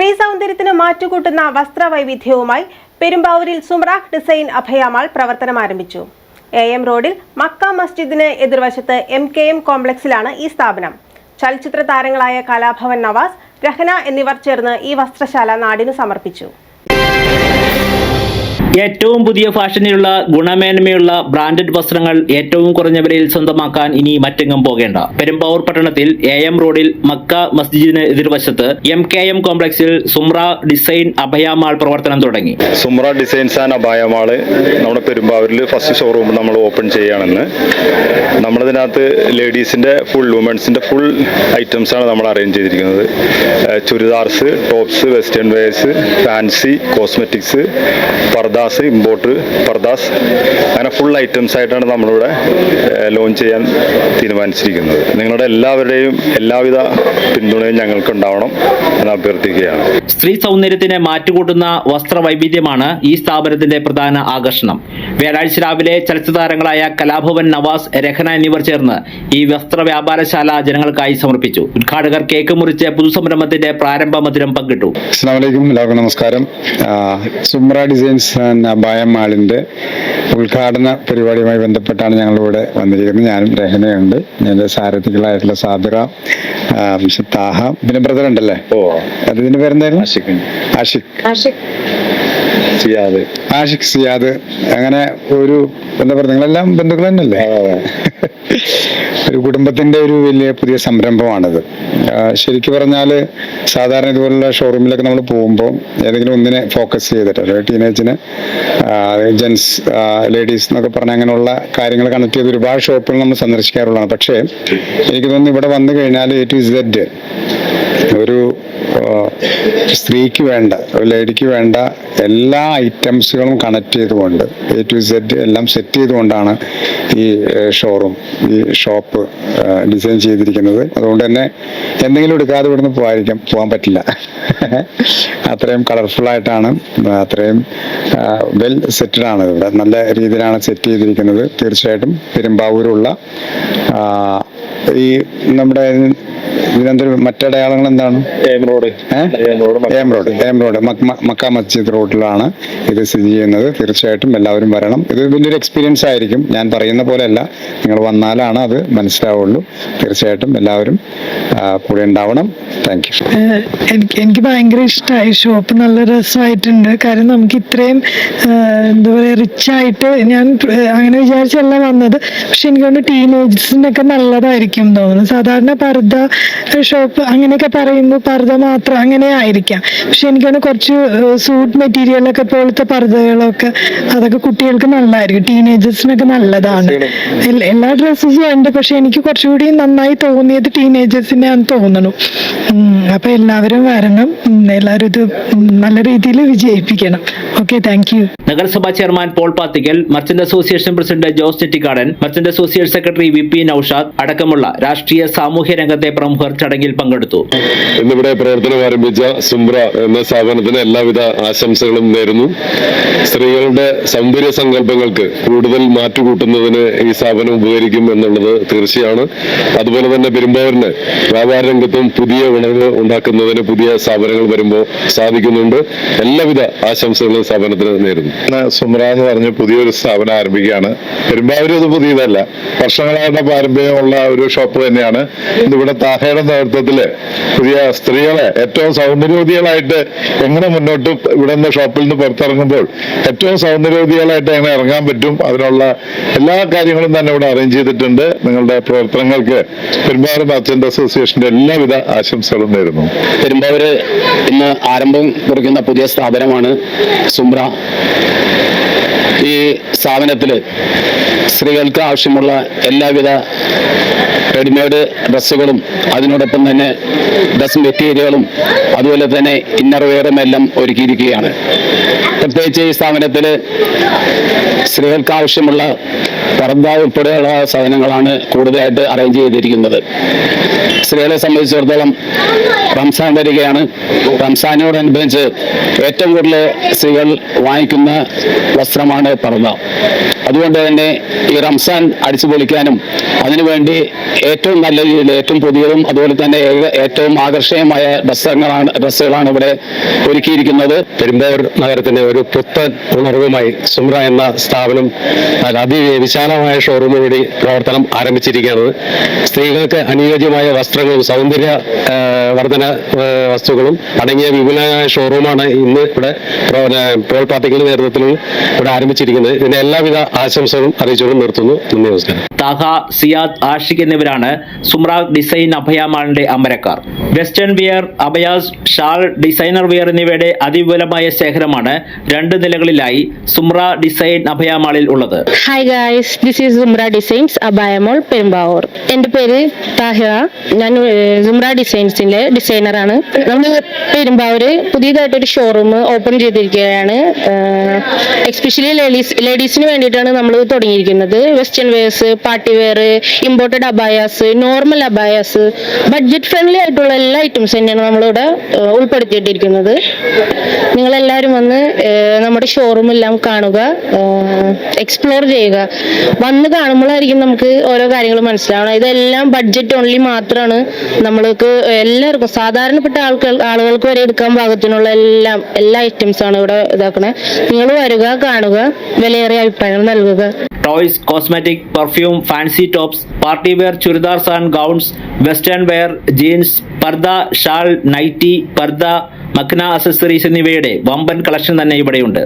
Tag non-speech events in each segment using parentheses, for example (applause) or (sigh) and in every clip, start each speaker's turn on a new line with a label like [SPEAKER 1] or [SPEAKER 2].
[SPEAKER 1] സ്ത്രീ സൗന്ദര്യത്തിന് മാറ്റുകൂട്ടുന്ന വസ്ത്രവൈവിധ്യവുമായി പെരുമ്പാവൂരിൽ സുമ്രാഖ് ഡിസൈൻ അഭയാമാൾ പ്രവർത്തനം ആരംഭിച്ചു. എ എം റോഡിൽ മക്ക മസ്ജിദിന് എതിർവശത്ത് എം കെ എം കോംപ്ലക്സിലാണ് ഈ സ്ഥാപനം. ചലച്ചിത്ര താരങ്ങളായ കലാഭവൻ നവാസ് രഹന എന്നിവർ ചേർന്ന് ഈ വസ്ത്രശാല നാടിന് സമർപ്പിച്ചു.
[SPEAKER 2] ഏറ്റവും പുതിയ ഫാഷനിലുള്ള ഗുണമേന്മയുള്ള ബ്രാൻഡഡ് വസ്ത്രങ്ങൾ ഏറ്റവും കുറഞ്ഞ വിലയിൽ സ്വന്തമാക്കാൻ ഇനി മറ്റെങ്ങും പോകേണ്ട. പെരുമ്പാവൂർ പട്ടണത്തിൽ എ എം റോഡിൽ മക്ക മസ്ജിദിന് എതിർവശത്ത് എം കെ എം കോംപ്ലക്സിൽ സുമ്ര ഡിസൈൻ അഭയാമാൾ പ്രവർത്തനം തുടങ്ങി.
[SPEAKER 3] സുമ്ര ഡിസൈൻസ് ആൻഡ് അപായമാൾ നമ്മുടെ പെരുമ്പാവൂരിൽ ഫസ്റ്റ് ഷോറൂം നമ്മൾ ഓപ്പൺ ചെയ്യുകയാണെന്ന്. നമ്മളതിനകത്ത് ലേഡീസിന്റെ ഫുൾ വുമൻസിന്റെ ഫുൾ ഐറ്റംസ് ആണ് നമ്മൾ അറേഞ്ച് ചെയ്തിരിക്കുന്നത്. Churidars tops western wears fancy cosmetics purdahs import purdahs അങ്ങനെ ഫുൾ ഐറ്റംസ് ആയിട്ടാണ് നമ്മളിവിടെ ലോഞ്ച് ചെയ്യാൻ തീരുമാനിച്ചിരിക്കുന്നത്. നിങ്ങളുടെ എല്ലാവരുടെയും എല്ലാവിധ പിന്തുണയും ഞങ്ങൾക്ക് ഉണ്ടാവണം എന്ന് അഭ്യർത്ഥിക്കുകയാണ്.
[SPEAKER 2] സ്ത്രീ സൗന്ദര്യത്തിന് മാറ്റുകൂട്ടുന്ന വസ്ത്രവൈവിധ്യമാണ് ഈ സ്ഥാപനത്തിന്റെ പ്രധാന ആകർഷണം. വ്യാഴാഴ്ച രാവിലെ ചലച്ചിത്ര താരങ്ങളായ കലാഭവൻ നവാസ് രഹന എന്നിവർ ചേർന്ന് ഈ വസ്ത്ര വ്യാപാരശാല ജനങ്ങൾക്കായി സമർപ്പിച്ചു. ഉദ്ഘാടകർ കേക്ക് മുറിച്ച് പുതുസംരംഭത്തിന്റെ പ്രാരംഭ മധുരം പങ്കിട്ടു.
[SPEAKER 4] അസ്സാം എല്ലാവർക്കും നമസ്കാരം. സുമ്ര ഡിസൈൻസ് ആൻഡ് അബായം മാളിന്റെ ഉദ്ഘാടന പരിപാടിയുമായി ബന്ധപ്പെട്ടാണ് ഞങ്ങളിവിടെ വന്നിരിക്കുന്നത്. ഞാനും രഹനയുണ്ട്. എന്റെ സാരഥികളായിട്ടുള്ള സാബിറ താഹ പിന്നെ ബ്രദർ ഉണ്ടല്ലേ?
[SPEAKER 3] ഓ.
[SPEAKER 4] അതിന് ഇതിന്റെ പേരെന്തായിരുന്നു?
[SPEAKER 3] ആഷിഖ്.
[SPEAKER 4] ആഷിഖ്.
[SPEAKER 3] ചെയ്യാതെ
[SPEAKER 4] ആഷിഖ് സിയാദ് അങ്ങനെ ഒരു എന്താ പറയുക നിങ്ങളെല്ലാം ബന്ധുക്കൾ തന്നെയല്ലേ? (laughs) ഒരു കുടുംബത്തിന്റെ ഒരു വലിയ പുതിയ സംരംഭമാണിത്. ശരിക്കു പറഞ്ഞാൽ സാധാരണ ഇതുപോലുള്ള ഷോറൂമിലൊക്കെ നമ്മൾ പോകുമ്പോൾ ഏതെങ്കിലും ഒന്നിനെ ഫോക്കസ് ചെയ്തിട്ട് അല്ലെങ്കിൽ ടീനേജിന് ജെൻസ് ലേഡീസ് എന്നൊക്കെ പറഞ്ഞ അങ്ങനെയുള്ള കാര്യങ്ങൾ കണക്ട് ചെയ്ത് ഒരുപാട് ഷോപ്പുകൾ നമ്മൾ സന്ദർശിക്കാറുള്ളതാണ്. പക്ഷേ എനിക്ക് തോന്നുന്നു ഇവിടെ വന്നു കഴിഞ്ഞാൽ എ ടു ഇസഡ് സ്ത്രീക്ക് വേണ്ട ലേഡിക്ക് വേണ്ട എല്ലാ ഐറ്റംസുകളും കണക്ട് ചെയ്തുകൊണ്ട് എ ടു സെഡ് എല്ലാം സെറ്റ് ചെയ്തുകൊണ്ടാണ് ഈ ഷോറൂം ഈ ഷോപ്പ് ഡിസൈൻ ചെയ്തിരിക്കുന്നത്. അതുകൊണ്ട് തന്നെ എന്തെങ്കിലും എടുക്കാതെ ഇവിടുന്ന് പോകാതിരിക്കാം പോകാൻ പറ്റില്ല. (laughs) അത്രയും കളർഫുൾ ആയിട്ടാണ് അത്രയും വെൽ സെറ്റഡ് ആണ് ഇവിടെ. നല്ല രീതിയിലാണ് സെറ്റ് ചെയ്തിരിക്കുന്നത്. തീർച്ചയായിട്ടും പെരുമ്പാവൂരുള്ള ഈ നമ്മുടെ ഇതിനെന്തൊരു മറ്റടയാളങ്ങൾ എന്താണ്?
[SPEAKER 3] M road? M road
[SPEAKER 4] M road Makka- മസ്ജിദ് റോഡിലാണ് ഇത് സ്ഥിതി ചെയ്യുന്നത്. തീർച്ചയായിട്ടും എല്ലാവരും വരണം. ഇത് വലിയൊരു എക്സ്പീരിയൻസ് ആയിരിക്കും. ഞാൻ പറയുന്ന പോലെയല്ല. നിങ്ങൾ വന്നാലാണ് അത് മനസ്സിലാവുള്ളൂ. തീർച്ചയായിട്ടും എല്ലാവരും കൂടെ ഉണ്ടാവണം. താങ്ക് യു
[SPEAKER 5] എനിക്ക് എനിക്ക് ഭയങ്കര ഇഷ്ടമായി ഷോപ്പ് നല്ല രസമായിട്ടുണ്ട്. കാരണം നമുക്ക് ഇത്രയും എന്താ പറയുക റിച്ച് ആയിട്ട് ഞാൻ അങ്ങനെ വിചാരിച്ചല്ല വന്നത്. പക്ഷെ എനിക്ക് തോന്നുന്നു ടീനേജേഴ്സിനൊക്കെ നല്ലതായിരിക്കും. എന്ന് തോന്നുന്നു. സാധാരണ പർദ്ദ ഷോപ്പ് അങ്ങനെയൊക്കെ പറയുന്നു പർദ്ദ മാത്രം അങ്ങനെ ആയിരിക്കാം. പക്ഷെ എനിക്കാണ് കുറച്ച് സൂട്ട് മെറ്റീരിയലൊക്കെ പോലത്തെ പർദ്ദകളൊക്കെ അതൊക്കെ കുട്ടികൾക്ക് നല്ലതായിരിക്കും ടീനേജേഴ്സിനൊക്കെ നല്ലതാണ്. എല്ലാ ഡ്രസ്സസും ഉണ്ട്. പക്ഷെ എനിക്ക് കുറച്ചുകൂടി നന്നായി തോന്നിയത് ടീനേജേഴ്സിനെയാണെന്ന് തോന്നുന്നു. അപ്പൊ എല്ലാവരും വരണം. എല്ലാവരും ഇത് നല്ല രീതിയിൽ വിജയിപ്പിക്കണം. ഓക്കെ താങ്ക് യു
[SPEAKER 2] നഗരസഭാ chairman Paul Pathikkal merchant association president Jose Chettikkadan merchant association secretary V P Naushad അടക്കമുള്ള രാഷ്ട്രീയ സാമൂഹ്യ രംഗത്തെ പ്രമുഖർ ചടങ്ങിൽ പങ്കെടുത്തു.
[SPEAKER 6] ഇന്നിവിടെ പ്രവർത്തനം ആരംഭിച്ച സുംബ്ര എന്ന സ്ഥാപനത്തിന് എല്ലാവിധ ആശംസകളും നേരുന്നു. സ്ത്രീകളുടെ സൗന്ദര്യ സങ്കല്പങ്ങൾക്ക് കൂടുതൽ മാറ്റുകൂട്ടുന്നതിന് ഈ സ്ഥാപനം ഉപകരിക്കും എന്നുള്ളത് തീർച്ചയാണ്. അതുപോലെ തന്നെ പെരുമ്പാവൂരിന് വ്യാപാര രംഗത്തും പുതിയ ഉണർവ് ഉണ്ടാക്കുന്നതിന് പുതിയ സ്ഥാപനങ്ങൾ വരുമ്പോൾ സാധിക്കുന്നുണ്ട്. എല്ലാവിധ ആശംസകളും സ്ഥാപനത്തിന് നേരുന്നു.
[SPEAKER 7] സുമ്ര എന്ന് പറഞ്ഞ് പുതിയൊരു സ്ഥാപനം ആരംഭിക്കുകയാണ്. പെരുമ്പാവൂർ ഇത് പുതിയതല്ല. വർഷങ്ങളായിട്ട് പാരമ്പര്യമുള്ള ഒരു ഷോപ്പ് തന്നെയാണ്. ഇന്ന് ഇവിടെ താഹയുടെ നേതൃത്വത്തിൽ പുതിയ സ്ത്രീകളെ ഏറ്റവും സൗന്ദര്യവതികളായിട്ട് എങ്ങനെ മുന്നോട്ട് ഇവിടെ നിന്ന് ഷോപ്പിൽ നിന്ന് പുറത്തിറങ്ങുമ്പോൾ ഏറ്റവും സൗന്ദര്യവതികളായിട്ട് എങ്ങനെ ഇറങ്ങാൻ പറ്റും അതിനുള്ള എല്ലാ കാര്യങ്ങളും തന്നെ ഇവിടെ അറേഞ്ച് ചെയ്തിട്ടുണ്ട്. നിങ്ങളുടെ പ്രവർത്തനങ്ങൾക്ക് പെരുമ്പാവൂർ മർച്ചന്റ് അസോസിയേഷന്റെ എല്ലാവിധ ആശംസകളും നേരുന്നു.
[SPEAKER 8] പെരുമ്പാവൂര് ഇന്ന് ആരംഭം കുറിക്കുന്ന പുതിയ സ്ഥാപനമാണ് സുംബ്ര ഈ സ്ഥാപനത്തിൽ സ്ത്രീകൾക്ക് ആവശ്യമുള്ള എല്ലാവിധ റെഡിമെയ്ഡ് ഡ്രസ്സുകളും അതിനോടൊപ്പം തന്നെ ഡ്രസ് മെറ്റീരിയലുകളും അതുപോലെ തന്നെ ഇന്നർവെയറും എല്ലാം ഒരുക്കിയിരിക്കുകയാണ്. പ്രത്യേകിച്ച് ഈ സ്ഥാപനത്തിൽ സ്ത്രീകൾക്ക് ആവശ്യമുള്ള പർദ്ദ ഉൾപ്പെടെയുള്ള സാധനങ്ങളാണ് കൂടുതലായിട്ട് അറേഞ്ച് ചെയ്തിരിക്കുന്നത്. സ്ത്രീകളെ സംബന്ധിച്ചിടത്തോളം റംസാൻ വരികയാണ്. റംസാനോടനുബന്ധിച്ച് ഏറ്റവും കൂടുതൽ സ്ത്രീകൾ വാങ്ങിക്കുന്ന വസ്ത്രമാണ് പർദ്ദ. അതുകൊണ്ട് തന്നെ ഈ റംസാൻ അടിച്ചു പൊളിക്കാനും അതിനുവേണ്ടി ഏറ്റവും നല്ല രീതിയിൽ ഏറ്റവും പുതിയതും അതുപോലെ തന്നെ ഏറ്റവും ആകർഷകമായ ഡ്രസ്സുകളാണ് ഡ്രസ്സുകളാണ് ഇവിടെ ഒരുക്കിയിരിക്കുന്നത്.
[SPEAKER 6] പെരുമ്പാവൂർ നഗരത്തിന്റെ ഒരു പുത്തൻ ഉണർവുമായി സുമ്ര എന്ന സ്ഥാപനം അത് അതിവിശാലമായ ഷോറൂം വഴി പ്രവർത്തനം ആരംഭിച്ചിരിക്കുകയാണ്. സ്ത്രീകൾക്ക് അനുയോജ്യമായ വസ്ത്രങ്ങളും സൗന്ദര്യ വർധന വസ്തുക്കളും അടങ്ങിയ വിപുലമായ ഷോറൂമാണ് ഇന്ന് ഇവിടെ പോൾ പാർട്ടികളുടെ നേതൃത്വത്തിൽ ഇവിടെ ആരംഭിച്ചിരിക്കുന്നത്. ഇതിന്റെ എല്ലാവിധ ആശംസകളും അറിയിച്ചുകൊണ്ട് നിർത്തുന്നു. നന്ദി നമസ്കാരം.
[SPEAKER 2] താഹ സിയാദ് ആഷിഖ് എന്നിവരാണ് സുമ്രാഗ് ഡിസൈൻ അഭയമാളിന്റെ അമരക്കാർ. Western wear abayas shawl designer wear എന്നിവയുടെ അതിവിപുലമായ ശേഖരമാണ് രണ്ട് നിലകളിലായി സുമ്ര ഡിസൈൻ അഭയമാളിൽ ഉള്ളത്.
[SPEAKER 9] Hi guys this is Sumra designs abaya mall Perumbavoor എന്റെ പേര് താഹ ഞാൻ സുംറ ഡിസൈൻസിന്റെ ഡിസൈനറാണ് നമ്മൾ പെരുമ്പാവൂർ പുതിയതായിട്ടൊരു ഷോറൂം ഓപ്പൺ ചെയ്തിരിക്കുകയാണ്. എക്സ്പെഷ്യലി ലേഡീസ് ലേഡീസിന് വേണ്ടിയിട്ടാണ് നമ്മൾ തുടങ്ങിയിരിക്കുന്നത്. Western wears party wear imported abayas normal abayas budget friendly ആയിട്ടുള്ള എല്ലാ ഐറ്റംസ് തന്നെയാണ് നമ്മളിവിടെ ഉൾപ്പെടുത്തിയിട്ടിരിക്കുന്നത്. നിങ്ങളെല്ലാവരും വന്ന് നമ്മുടെ ഷോറൂം എല്ലാം കാണുക എക്സ്പ്ലോർ ചെയ്യുക. വന്ന് കാണുമ്പോഴായിരിക്കും നമുക്ക് ഓരോ കാര്യങ്ങൾ മനസ്സിലാവണം ഇതെല്ലാം ബഡ്ജറ്റ് ഓൺലി മാത്രമാണ് നമ്മൾക്ക് എല്ലാവർക്കും സാധാരണപ്പെട്ട ആൾക്കാർ ആളുകൾക്ക് വരെ എടുക്കാൻ പാകത്തിനുള്ള എല്ലാം എല്ലാ ഐറ്റംസാണ് ഇവിടെ ഇതാക്കണേ. നിങ്ങൾ വരിക കാണുക വിലയേറിയ അഭിപ്രായങ്ങൾ നൽകുക.
[SPEAKER 2] Toys cosmetic perfume fancy tops party wear churidars and gowns western wear jeans പർദ shawl nightie പർദ മക്ന അസസറീസ് എന്നിവയുടെ വമ്പൻ കളക്ഷൻ തന്നെ ഇവിടെയുണ്ട്.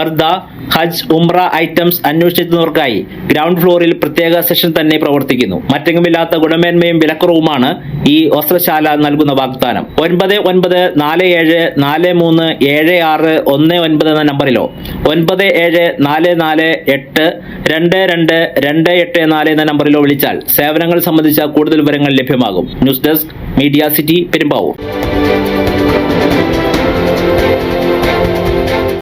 [SPEAKER 2] പർദ ഹജ്ജ് ഉംറ ഐറ്റംസ് അന്വേഷിക്കുന്നവർക്കായി ഗ്രൗണ്ട് ഫ്ലോറിൽ പ്രത്യേക സെഷൻ തന്നെ പ്രവർത്തിക്കുന്നു. മറ്റെങ്ങുമില്ലാത്ത ഗുണമേന്മയും വിലക്കുറവുമാണ് ഈ വസ്ത്രശാല നൽകുന്ന വാഗ്ദാനം. ഒൻപത് ഒൻപത് നാല് ഏഴ് നാല് മൂന്ന് ഏഴ് ആറ് ഒന്ന് ഒൻപത് എന്ന നമ്പറിലോ ഒൻപത് ഏഴ് നാല് നാല് എട്ട് രണ്ട് രണ്ട് രണ്ട് എട്ട് നാല് എന്ന നമ്പറിലോ വിളിച്ചാൽ സേവനങ്ങൾ സംബന്ധിച്ച കൂടുതൽ വിവരങ്ങൾ ലഭ്യമാകും. News desk media city Perumbavoor.